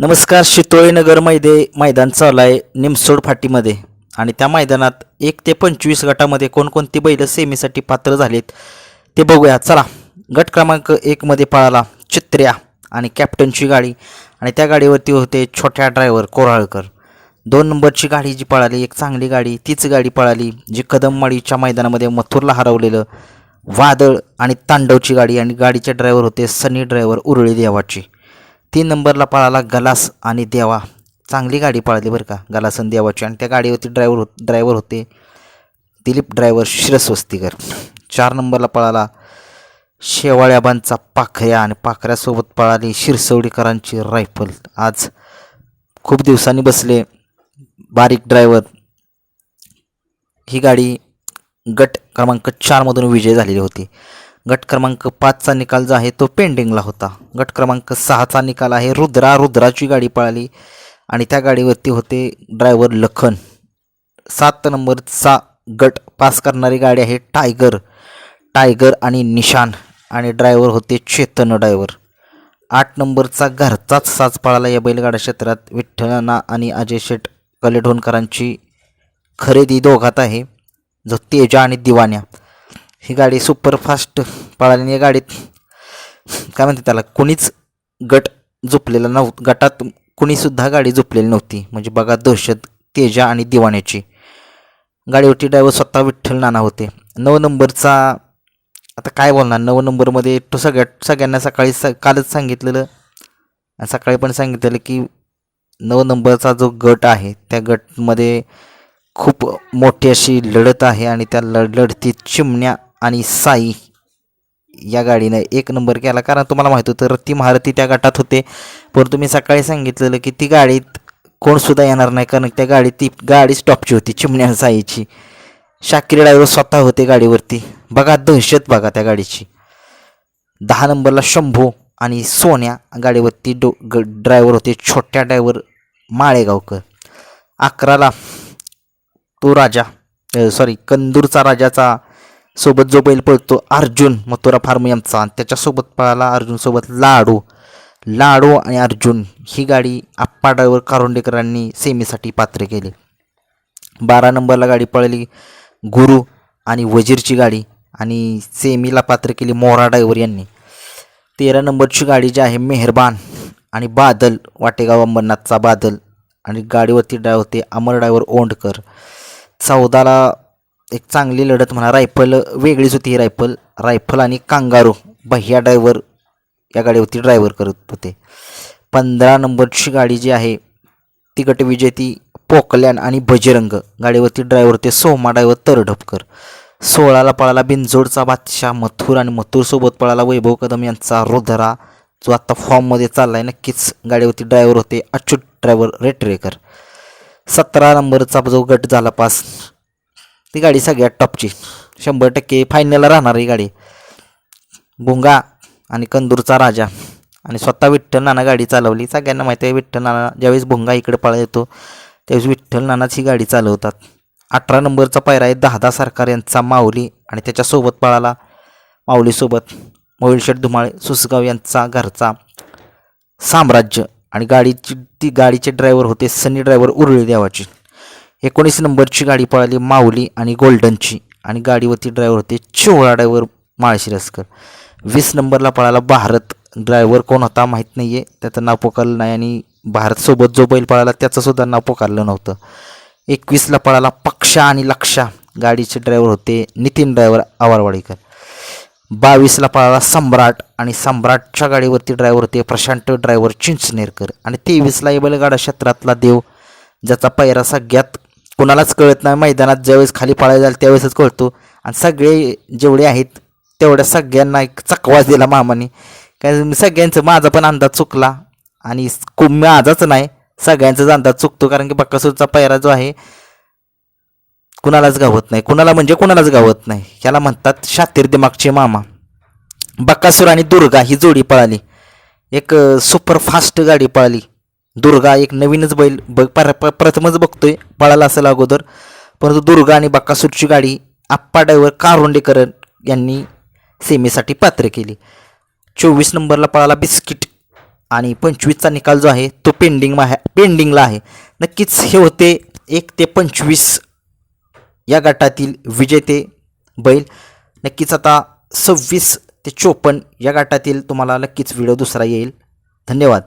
नमस्कार शितोळीनगर मैदे मैदान चालू आहे निमसोड फाटीमध्ये. आणि त्या मैदानात एक ते पंचवीस गटामध्ये कोणकोणती बैलं सेमीसाठी पात्र झालेत ते बघूया. चला गट क्रमांक एकमध्ये पळाला चित्र्या आणि कॅप्टनची गाडी. आणि त्या गाडीवरती होते छोट्या ड्रायव्हर कोराळकर. दोन नंबरची गाडी जी पळाली एक चांगली गाडी तीच गाडी पळाली जी कदमवाडीच्या मैदानामध्ये मथुरला हरवलेलं वादळ आणि तांडवची गाडी. आणि गाडीचे ड्रायव्हर होते सनी ड्रायव्हर उरळी देवाची. तीन नंबरला पळाला गलास आणि देवा. चांगली गाडी पळाली बरं का गलास आणि देवाची. आणि त्या गाडीवरती ड्रायव्हर होत ड्रायव्हर होते दिलीप ड्रायव्हर शिरस्वस्तीकर. चार नंबरला पळाला शेवाळ्याबांचा पाखऱ्या आणि पाखऱ्यासोबत पळाली शिरसवडीकरांची रायफल आज खूप दिवसांनी बसले बारीक ड्रायव्हर ही गाडी गट क्रमांक चारमधून विजय झालेली होती. गट क्रमांक पाचचा निकाल जो आहे तो पेंडिंगला होता. गट क्रमांक सहाचा निकाल आहे. रुद्रा रुद्राची गाडी पळाली आणि त्या गाडीवरती होते ड्रायव्हर लखन. सात नंबरचा गट पास करणारी गाडी आहे टायगर. टायगर आणि निशान आणि ड्रायव्हर होते चेतन ड्रायव्हर. आठ नंबरचा घरचाच साज पळाला या बैलगाडा क्षेत्रात. विठ्ठलाना आणि अजय शेठ कलेढोणकरांची खरेदी दोघात आहे. जो तेजा आणि दिवाण्या. ही गाडी सुपरफास्ट पळाली आणि या गाडीत काय म्हणते त्याला कुणीच गट झोपलेला नव्हतं गटात कुणीसुद्धा गाडी झोपलेली नव्हती. म्हणजे बघा दहशत तेजा आणि दिवाण्याची. गाडीवरती ड्रायव्हर स्वतः विठ्ठल नाना होते. नऊ नंबरचा आता काय बोलणार? नऊ नंबरमध्ये तो सगळ्या सगळ्यांना सकाळी स कालच सांगितलेलं. आणि सकाळी पण सांगितलेलं की नऊ नंबरचा जो गट आहे त्या गटमध्ये खूप मोठी अशी लढत आहे आणि त्या लढ लढतीत चिमण्या आणि साई या गाडीनं एक नंबर केला. कारण तुम्हाला माहीत होतं रत्ती महारथी त्या गटात होते. परंतु मी सकाळी सांगितलेलं की ती गाडीत कोणसुद्धा येणार नाही कारण त्या गाडीत ती गाडी स्टॉपची होती चिमण्या आणि साईची. शाकिरी ड्रायव्हर स्वतः होते गाडीवरती. बघा दहशत बघा त्या गाडीची. दहा नंबरला शंभू आणि सोन्या गाडीवरती डो ग ड्रायव्हर होते छोट्या ड्रायव्हर माळेगावकर. अकराला तो राजा सॉरी कंदूरचा राजाचा सोबत जो बैल पळतो अर्जुन मथुरा फार्म यांचा. आणि त्याच्यासोबत पळाला अर्जुनसोबत लाडू. लाडू आणि अर्जुन ही गाडी आप्पा ड्रायव्हर कारोंडेकरांनी सेमीसाठी पात्र केली. बारा नंबरला गाडी पळली गुरु आणि वजीरची गाडी आणि सेमीला पात्र केली मोहरा ड्रायव्हर यांनी. तेरा नंबरची गाडी जी आहे मेहरबान आणि बादल वाटेगाव अंबरनाथचा बादल आणि गाडीवरती ड्रायव्हर होते अमर ड्रायव्हर ओंडकर. चौदाला एक चांगली लढत म्हणा रायफल वेगळीच होती ही रायफल. रायफल आणि कांगारू भैया ड्रायव्हर या गाडीवरती ड्रायव्हर करत होते. पंधरा नंबरची गाडी जी आहे ती गटविजेती पोकलॅन आणि बजरंग. गाडीवरती ड्रायव्हर होते सोमा ड्रायव्हर तरढपकर सोळाला पळाला बिनजोडचा बादशाह मथुर आणि मथुरसोबत पळाला वैभव कदम यांचा रुधरा जो आत्ता फॉर्ममध्ये चालला आहे नक्कीच. गाडीवरती ड्रायव्हर होते अच्युत ड्रायव्हर रेटरेकर. सतरा नंबरचा जो गट झाला पास ती गाडी सगळ्यात टॉपची शंभर टक्के फायनलला राहणार ही गाडी. भुंगा आणि कंदूरचा राजा. आणि स्वतः विठ्ठल नाना गाडी चालवली. सगळ्यांना माहिती आहे विठ्ठल नाना ज्यावेळेस भुंगा इकडे पळा येतो त्यावेळेस विठ्ठल नानाच ही गाडी चालवतात. अठरा नंबरचा पायरा आहे दहादा सरकार यांचा माऊली आणि त्याच्यासोबत पळाला माऊलीसोबत मोहिलशेठ धुमाळे सुसगाव यांचा घरचा साम्राज्य. आणि गाडीची ती गाडीचे ड्रायव्हर होते सनी ड्रायव्हर उरळी देवाची एकोणीस नंबरची गाडी पळाली माऊली आणि गोल्डनची. आणि गाडीवरती ड्रायव्हर होते चिवळा ड्रायव्हर माळशिरसकर वीस नंबरला पळाला भारत. ड्रायव्हर कोण होता माहीत नाही आहे त्याचं नाव पुकारलं नाही आणि भारतसोबत जो बैल पळाला त्याचंसुद्धा नाव पुकारलं नव्हतं. एकवीसला पळाला पक्षा आणि लक्षा. गाडीचे ड्रायव्हर होते नितीन ड्रायव्हर आवारवाडीकर. बावीसला पळाला सम्राट आणि सम्राटच्या गाडीवरती ड्रायव्हर होते प्रशांत ड्रायव्हर चिंचनेरकर आणि तेवीसला बैलगाडा क्षेत्रातला देव ज्याचा पैरा सगळ्यात कुणालाच कळत नाही. मैदानात ज्यावेळेस खाली पाळायला जाईल त्यावेळेसच कळतो. आणि सगळे जेवढे आहेत तेवढ्या सगळ्यांना एक चकवास दिला मामाने. कारण सगळ्यांचं माझा पण अंदाज चुकला. आणि खूप माझाच नाही सगळ्यांचाच अंदाज चुकतो. कारण की बक्कासूरचा पैरा जो आहे कुणालाच गावत नाही. कुणाला म्हणजे कुणालाच गावत नाही. ह्याला म्हणतात शातीर दिमागचे मामा. बक्कासूर आणि दुर्गा ही जोडी पळाली. एक सुपर फास्ट गाडी पळाली. दुर्गा एक नवीनच बैल ब पर प- प्रथमच बघतोय पळाला असेल अगोदर. परंतु दुर्गा आणि बक्कासूरची गाडी आप्पा ड्रायव्हर कारोंडेकर यांनी सेमीसाठी पात्र केली. चोवीस नंबरला पळाला बिस्किट आणि पंचवीसचा निकाल जो आहे तो पेंडिंग आहे पेंडिंगला आहे. नक्कीच हे होते एक ते पंचवीस या गटातील विजेते बैल. नक्कीच आता सव्वीस ते चोपन्न या गटातील तुम्हाला नक्कीच व्हिडिओ दुसरा येईल. धन्यवाद.